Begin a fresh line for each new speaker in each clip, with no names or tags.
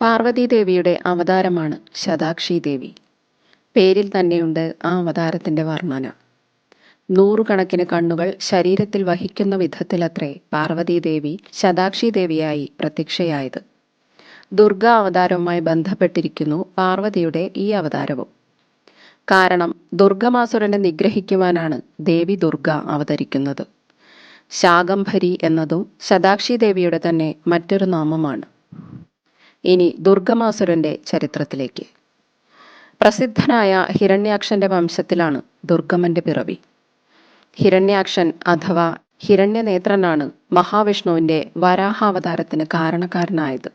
പാർവതീദേവിയുടെ അവതാരമാണ് ശതാക്ഷി ദേവി പേരിൽ തന്നെയുണ്ട് ആ അവതാരത്തിന്റെ വർണന. നൂറുകണക്കിന് കണ്ണുകൾ ശരീരത്തിൽ വഹിക്കുന്ന വിധത്തിലത്രേ പാർവതീദേവി ശതാക്ഷി ദേവിയായി പ്രത്യക്ഷയായത്. ദുർഗ അവതാരവുമായി ബന്ധപ്പെട്ടിരിക്കുന്നു പാർവതിയുടെ ഈ അവതാരവും. കാരണം ദുർഗമാസുരനെ നിഗ്രഹിക്കുവാനാണ് ദേവി ദുർഗ അവതരിക്കുന്നത്. ശാകംഭരി എന്നതും ശതാക്ഷി ദേവിയുടെ തന്നെ മറ്റൊരു നാമമാണ്. ഇനി ദുർഗമാസുരന്റെ ചരിത്രത്തിലേക്ക്. പ്രസിദ്ധനായ ഹിരണ്യാക്ഷന്റെ വംശത്തിലാണ് ദുർഗമന്റെ പിറവി. ഹിരണ്യാക്ഷൻ അഥവാ ഹിരണ്യനേത്രനാണ് മഹാവിഷ്ണുവിന്റെ വരാഹാവതാരത്തിന് കാരണക്കാരനായത്.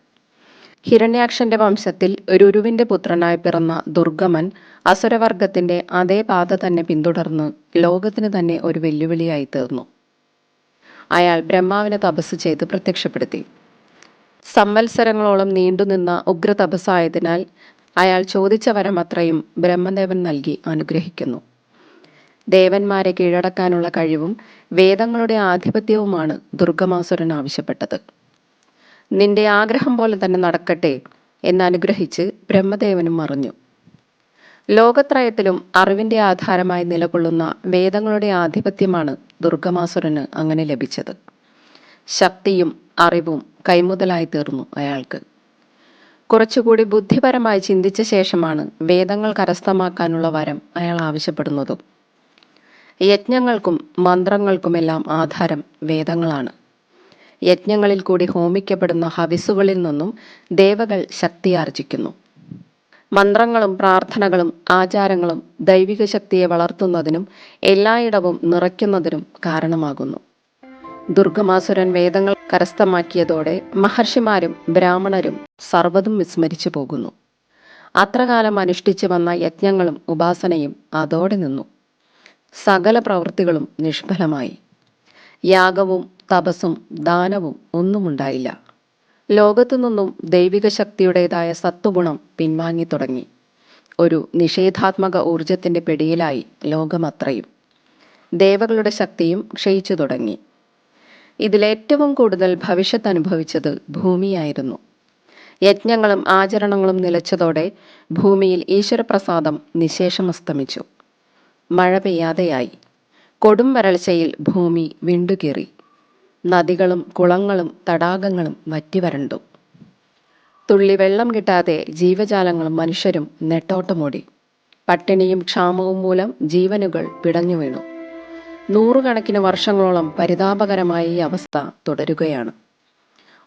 ഹിരണ്യാക്ഷന്റെ വംശത്തിൽ രുരുവിന്റെ പുത്രനായി പിറന്ന ദുർഗമൻ അസുരവർഗത്തിന്റെ അതേ പാത തന്നെ പിന്തുടർന്ന് ലോകത്തിന് തന്നെ ഒരു വെല്ലുവിളിയായി തീർന്നു. അയാൾ ബ്രഹ്മാവിനെ തപസ് ചെയ്ത് പ്രത്യക്ഷപ്പെടുത്തി. സംവത്സരങ്ങളോളം നീണ്ടുനിന്ന ഉഗ്ര തപസ്സായതിനാൽ അയാൾ ചോദിച്ച വരം അത്രയും ബ്രഹ്മദേവൻ നൽകി അനുഗ്രഹിക്കുന്നു. ദേവന്മാരെ കീഴടക്കാനുള്ള കഴിവും വേദങ്ങളുടെ ആധിപത്യവുമാണ് ദുർഗമാസുരൻ ആവശ്യപ്പെട്ടത്. നിന്റെ ആഗ്രഹം പോലെ തന്നെ നടക്കട്ടെ എന്നനുഗ്രഹിച്ച് ബ്രഹ്മദേവനും അറിഞ്ഞു ലോകത്രയത്തിലും അറിവിന്റെ ആധാരമായി നിലകൊള്ളുന്ന വേദങ്ങളുടെ ആധിപത്യമാണ് ദുർഗമാസുരന് അങ്ങനെ ലഭിച്ചത്. ശക്തിയും അറിവും കൈമുതലായി തീർന്നു അയാൾക്ക്. കുറച്ചുകൂടി ബുദ്ധിപരമായി ചിന്തിച്ച ശേഷമാണ് വേദങ്ങൾ കരസ്ഥമാക്കാനുള്ള വരം അയാൾ ആവശ്യപ്പെടുന്നതും. യജ്ഞങ്ങൾക്കും മന്ത്രങ്ങൾക്കുമെല്ലാം ആധാരം വേദങ്ങളാണ്. യജ്ഞങ്ങളിൽ കൂടി ഹോമിക്കപ്പെടുന്ന ഹവിസുകളിൽ നിന്നും ദേവകൾ ശക്തി ആർജിക്കുന്നു മന്ത്രങ്ങളും പ്രാർത്ഥനകളും ആചാരങ്ങളും ദൈവിക ശക്തിയെ വളർത്തുന്നതിനും എല്ലായിടവും നിറയ്ക്കുന്നതിനും കാരണമാകുന്നു. ദുർഗമാസുരൻ വേദങ്ങൾ കരസ്ഥമാക്കിയതോടെ മഹർഷിമാരും ബ്രാഹ്മണരും സർവതും വിസ്മരിച്ചു പോകുന്നു. അത്രകാലം അനുഷ്ഠിച്ചു വന്ന യജ്ഞങ്ങളും ഉപാസനയും അതോടെ നിന്നു. സകല പ്രവൃത്തികളും നിഷ്ഫലമായി. യാഗവും തപസ്സും ദാനവും ഒന്നുമുണ്ടായില്ല. ലോകത്തു നിന്നും ദൈവിക ശക്തിയുടേതായ സത്വഗുണം പിൻവാങ്ങി തുടങ്ങി. ഒരു നിഷേധാത്മക ഊർജത്തിന്റെ പിടിയിലായി ലോകമത്രയും. ദേവകളുടെ ശക്തിയും ക്ഷയിച്ചു തുടങ്ങി. ഇതിലേറ്റവും കൂടുതൽ ഭവിഷ്യത്ത് അനുഭവിച്ചത് ഭൂമിയായിരുന്നു. യജ്ഞങ്ങളും ആചരണങ്ങളും നിലച്ചതോടെ ഭൂമിയിൽ ഈശ്വരപ്രസാദം നിശേഷമസ്തമിച്ചു. മഴ പെയ്യാതെയായി. കൊടും വരൾച്ചയിൽ ഭൂമി വിണ്ടുകീറി. നദികളും കുളങ്ങളും തടാകങ്ങളും വറ്റിവരണ്ടു. തുള്ളി വെള്ളം കിട്ടാതെ ജീവജാലങ്ങളും മനുഷ്യരും നെട്ടോട്ടമോടി. പട്ടിണിയും ക്ഷാമവും മൂലം ജീവനുകൾ പിടഞ്ഞു വീണു നൂറുകണക്കിന് വർഷങ്ങളോളം പരിതാപകരമായ ഈ അവസ്ഥ തുടരുകയാണ്.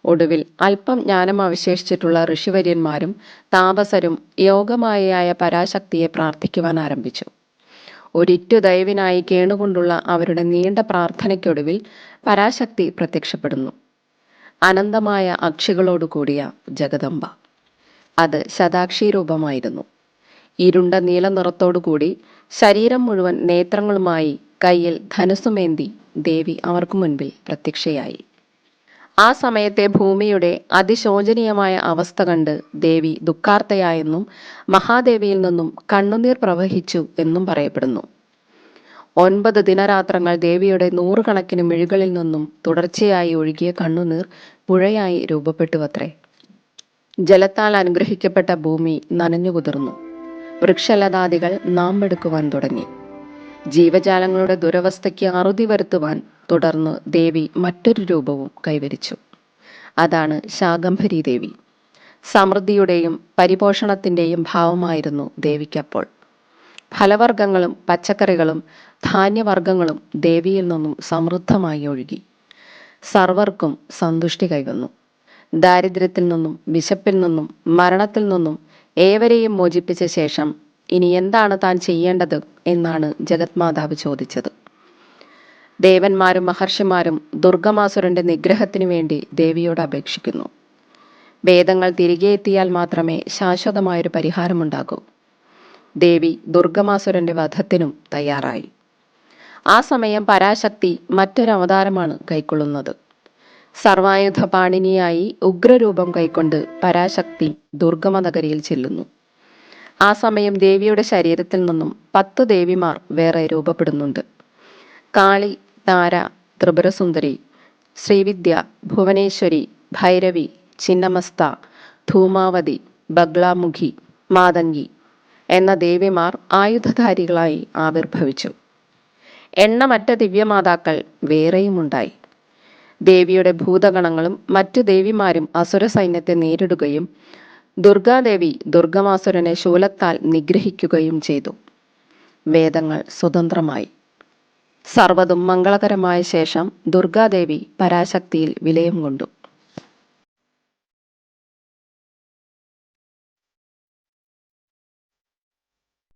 ഒടുവിൽ അല്പം ജ്ഞാനം അവശേഷിച്ചിട്ടുള്ള ഋഷിവര്യന്മാരും താപസരും യോഗമായയായ പരാശക്തിയെ പ്രാർത്ഥിക്കുവാൻ ആരംഭിച്ചു. ഒരിറ്റു ദയവിനായി കേണുകൊണ്ടുള്ള അവരുടെ നീണ്ട പ്രാർത്ഥനയ്ക്കൊടുവിൽ പരാശക്തി പ്രത്യക്ഷപ്പെടുന്നു. അനന്തമായ അക്ഷികളോട് കൂടിയ ജഗദംബ. അത് ശതാക്ഷി രൂപമായിരുന്നു ഇരുണ്ട നീല നിറത്തോടു കൂടി ശരീരം മുഴുവൻ നേത്രങ്ങളുമായി കയ്യിൽ ധനുസുമേന്തി ദേവി അവർക്ക് മുൻപിൽ പ്രത്യക്ഷയായി. ആ സമയത്തെ ഭൂമിയുടെ അതിശോചനീയമായ അവസ്ഥ കണ്ട് ദേവി ദുഃഖാർത്തയായെന്നും മഹാദേവിയിൽ നിന്നും കണ്ണുനീർ പ്രവഹിച്ചു എന്നും പറയപ്പെടുന്നു. ഒൻപത് ദിനരാത്രങ്ങൾ ദേവിയുടെ നൂറുകണക്കിന് മിഴികളിൽ നിന്നും തുടർച്ചയായി ഒഴുകിയ കണ്ണുനീർ പുഴയായി രൂപപ്പെട്ടുവത്രേ. ജലത്താൽ അനുഗ്രഹിക്കപ്പെട്ട ഭൂമി നനഞ്ഞു കുതിർന്നു വൃക്ഷലതാദികൾ നാമ്പെടുക്കുവാൻ തുടങ്ങി. ജീവജാലങ്ങളുടെ ദുരവസ്ഥയ്ക്ക് അറുതി വരുത്തുവാൻ തുടർന്ന് ദേവി മറ്റൊരു രൂപവും കൈവരിച്ചു. അതാണ് ശാകംഭരി ദേവി സമൃദ്ധിയുടെയും പരിപോഷണത്തിന്റെയും ഭാവമായിരുന്നു ദേവിക്കപ്പോൾ. ഫലവർഗങ്ങളും പച്ചക്കറികളും ധാന്യവർഗങ്ങളും ദേവിയിൽ നിന്നും സമൃദ്ധമായി ഒഴുകി. സർവർക്കും സന്തുഷ്ടി കൈവന്നു. ദാരിദ്ര്യത്തിൽ നിന്നും വിശപ്പിൽ നിന്നും മരണത്തിൽ നിന്നും ഏവരെയും മോചിപ്പിച്ച ശേഷം ഇനി എന്താണ് താൻ ചെയ്യേണ്ടത് എന്നാണ് ജഗത്മാതാവ് ചോദിച്ചത്. ദേവന്മാരും മഹർഷിമാരും ദുർഗമാസുരന്റെ നിഗ്രഹത്തിനു വേണ്ടി ദേവിയോട് അപേക്ഷിക്കുന്നു. വേദങ്ങൾ തിരികെ എത്തിയാൽ മാത്രമേ ശാശ്വതമായൊരു പരിഹാരമുണ്ടാകൂ. ദേവി ദുർഗമാസുരന്റെ വധത്തിനും തയ്യാറായി. ആ സമയം പരാശക്തി മറ്റൊരു അവതാരമാണ് കൈക്കൊള്ളുന്നത്. സർവായുധ പാണിനിയായി ഉഗ്രരൂപം കൈക്കൊണ്ട് പരാശക്തി ദുർഗമനഗരിയിൽ ചെല്ലുന്നു. ആ സമയം ദേവിയുടെ ശരീരത്തിൽ നിന്നും പത്ത് ദേവിമാർ വേറെ രൂപപ്പെടുന്നുണ്ട്. കാളി താര ത്രിപുരസുന്ദരി ശ്രീവിദ്യ ഭുവനേശ്വരി ഭൈരവി ചിന്നമസ്ത ധൂമാവതി ബഗ്ലാമുഖി മാതങ്കി എന്ന ദേവിമാർ ആയുധധാരികളായി ആവിർഭവിച്ചു. എണ്ണമറ്റ ദിവ്യമാതാക്കൾ വേറെയുമുണ്ടായി. ദേവിയുടെ ഭൂതഗണങ്ങളും മറ്റു ദേവിമാരും അസുര സൈന്യത്തെ നേരിടുകയും ദുർഗാദേവി ദുർഗമാസുരനെ ശൂലത്താൽ നിഗ്രഹിക്കുകയും ചെയ്തു. വേദങ്ങൾ സ്വതന്ത്രമായി. സർവതും മംഗളകരമായ ശേഷം ദുർഗാദേവി പരാശക്തിയിൽ വിലയം കൊണ്ടു.